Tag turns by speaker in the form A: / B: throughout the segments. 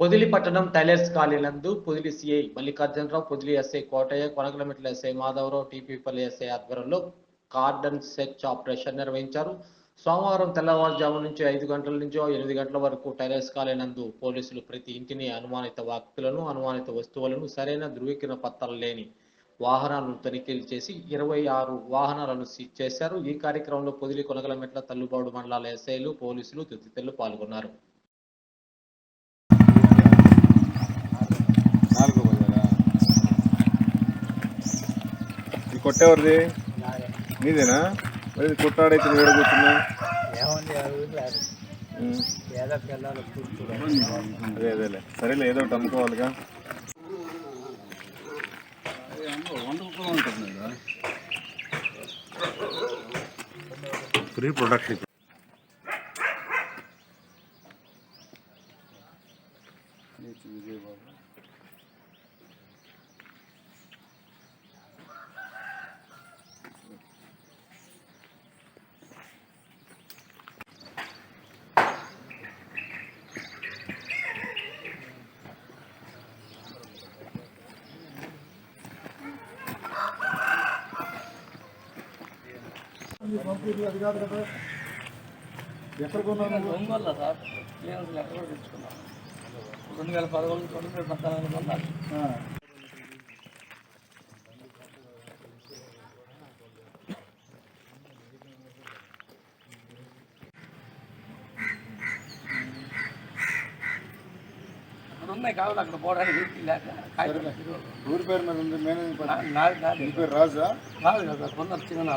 A: పొదిలి పట్టణం టైలర్స్ కాలేనందు Podili CI Mallikarjunarao Podili SI Kotaiah కొనకలమెట్ల SI Madhavarao TP Palli SI ఆధ్వర్యంలో కార్డన్ సెర్చ్ ఆపరేషన్ నిర్వహించారు. సోమవారం తెల్లవారుజాము నుంచి ఐదు గంటల నుంచి ఎనిమిది గంటల వరకు టైలర్స్ కాలేనందు పోలీసులు ప్రతి ఇంటిని అనుమానిత వ్యక్తులను అనుమానిత వస్తువులను సరైన ధృవీకరణ పత్రాలు లేని వాహనాలను తనిఖీలు చేసి ఇరవై ఆరు వాహనాలను సీజ్ చేశారు. ఈ కార్యక్రమంలో పొదిలి కొనగలమెట్ల తల్లుబాడు మండలాల ఎస్ఐలు పోలీసులు తదితరులు పాల్గొన్నారు.
B: నాలుగో బజారా ఇది కొట్టేవారిది? నీదేనా మరి కొట్టాడైతే ఏడ కూర్చున్నా?
C: ఏమండి అది.
B: అదేలే. సరేలే ఏదో ఒకటి అమ్ముకోవాలిగా. Free production Vijayababu
C: Ongole sir. Clearance letter కూడా తెచ్చుకున్నాం. రెండు వేల పదకొండు రెండు వేల పద్నాలుగు అక్కడ ఉన్నాయి కావాలి అక్కడ పోవడానికి
B: ఊరి పేరు మీద ఉంది
C: నీ
B: పేరు రాజా?
C: కాదు కదా కొందరు చిన్న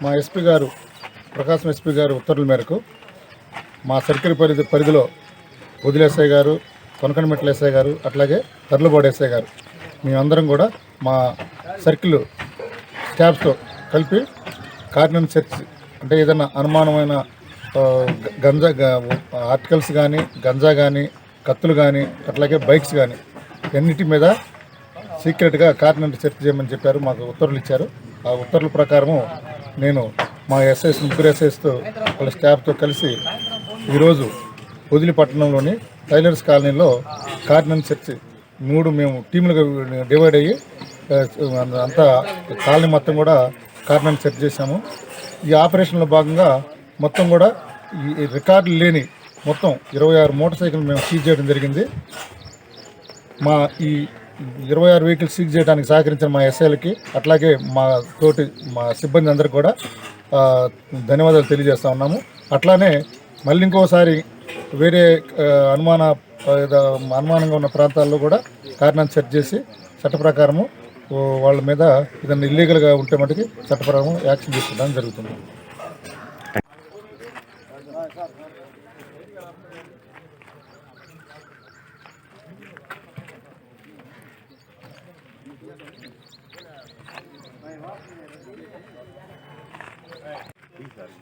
D: మా ఎస్పీ గారు ప్రకాశం ఎస్పీ గారు ఉత్తర్వుల మేరకు మా సర్కిల్ పరిధి పరిధిలో వదిలేసై గారు కొనకనమెట్ల ఎస్ఐ గారు అట్లాగే తర్లుబోడు ఎస్ఐ గారు మేమందరం కూడా మా సర్కిల్ స్టాఫ్తో కలిపి కార్నర్ సెర్చ్ అంటే ఏదైనా అనుమానమైన గంజా ఆర్టికల్స్ కానీ గంజా కానీ కత్తులు కానీ అట్లాగే బైక్స్ కానీ అన్నిటి మీద సీక్రెట్గా కార్నర్ సెర్చ్ చేయమని చెప్పారు మాకు ఉత్తర్వులు ఇచ్చారు. ఆ ఉత్తర్వుల ప్రకారము నేను మా ఎస్ఐస్ ముగ్గురు ఎస్ఐస్తో వాళ్ళ స్టాఫ్తో కలిసి ఈరోజు వదిలిపట్నంలోని టైలర్స్ కాలనీలో కార్నర్ సెర్చ్ మూడు మేము టీములుగా డివైడ్ అయ్యి అంతా కాలనీ మొత్తం కూడా కార్నర్ సెర్చ్ చేశాము. ఈ ఆపరేషన్లో భాగంగా మొత్తం కూడా ఈ రికార్డులు లేని మొత్తం ఇరవై ఆరు మోటార్ సైకిల్ మేము సీజ్ చేయడం జరిగింది. మా ఈ ఇరవై ఆరు వెహికల్స్ సీజ్ చేయడానికి సహకరించిన మా ఎస్ఐలకి అట్లాగే మా తోటి మా సిబ్బంది అందరికి కూడా ధన్యవాదాలు తెలియజేస్తా ఉన్నాము. అట్లానే మళ్ళీ ఇంకోసారి వేరే అనుమాన అనుమానంగా ఉన్న ప్రాంతాల్లో కూడా కారణాన్ని సెర్చ్ చేసి చట్ట ప్రకారము వాళ్ళ మీద ఏదైనా ఇల్లీగల్గా ఉంటే మటుకి చట్ట ప్రకారం యాక్షన్ తీసుకోవడం జరుగుతుంది. சார்